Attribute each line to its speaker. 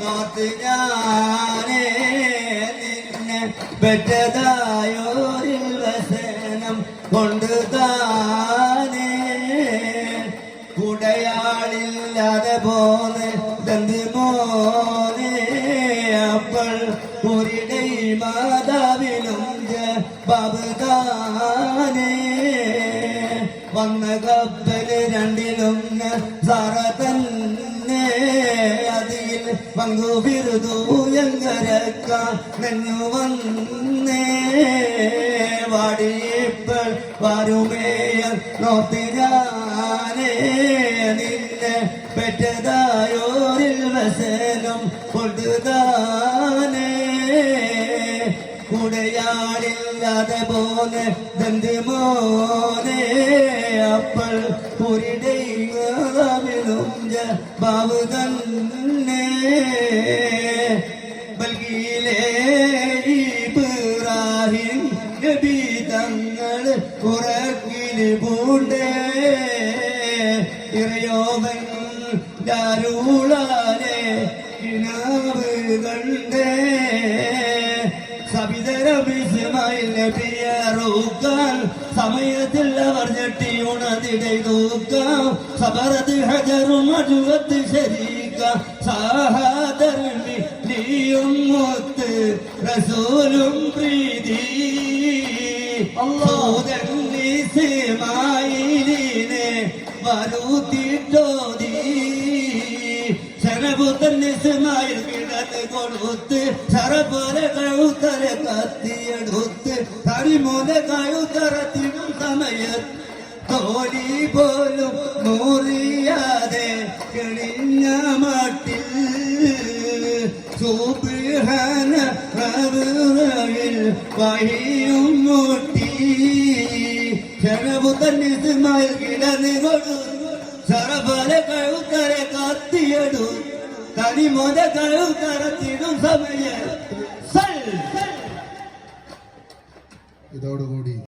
Speaker 1: നോത്ത് ഞാനേ നിന്നെ പെറ്റതായോരിൽ വസനം കൊണ്ട് താനേ. കുടയാളില്ലാതെ പോന്ന് തന്തി മോനെ. അപ്പോൾ ഒരിടൈ മാതാവിനും ബാബുദാനേ വന്ന കപ്പൽ രണ്ടിലൊന്ന് സാറ തന്നെ. അതിൽ പങ്കു ബിരുദു എങ്കരക്കാൻ നെഞ്ഞു വന്നേ. വാടിയപ്പോൾ വരുമേയൽ നോത്തിരാനേ നിന്നെ പെറ്റതായോരിൽ വസനം കൊണ്ടുതാനേ. കുടയാളില്ലാതെ പോലെ തന്റെ മോനെ അപ്പോൾ പുരിടയിലും ബാബു തന്നെ. ബൽഗിയിലെ ഇറയോവൻ ദാരൂളാലെ കിനാവ് കണ്ടേ. റൂക്കാൻ സമയത്തിൽ അവർ ഞെട്ടി ഉണതിടை തൂക്കാം. സബറത് ഹജറും അജുവത്ത് ശരീക്ക. സാഹാദർമി നീയും മുത്ത് റസൂലും പ്രീതി. അല്ലാഹുദന്നിസ്മായിലിനെ വരൂത്തിട്ടോതി ശരപുത്തൻ ഇസ്മായിൽ കിടന്ന് കൊടുത്ത് ശരപോലെ കഴുത്തര കത്തിയെടുത്ത് തടിമൂല കഴുത്തറത്തിനും സമയത്ത് തോലി പോലും നൂറിയാതെ കിളിഞ്ഞ മട്ടിൽ സുബ്ഹാന റബ്ബിൽ വഹിയും മുട്ടി ശരപുത്തൻ ഇസ്മായിൽ കിടന്ന് കൊടുത്ത് സറഫല தனி மத தழுவு தரத்திடும் சமய இதோடு
Speaker 2: கூடி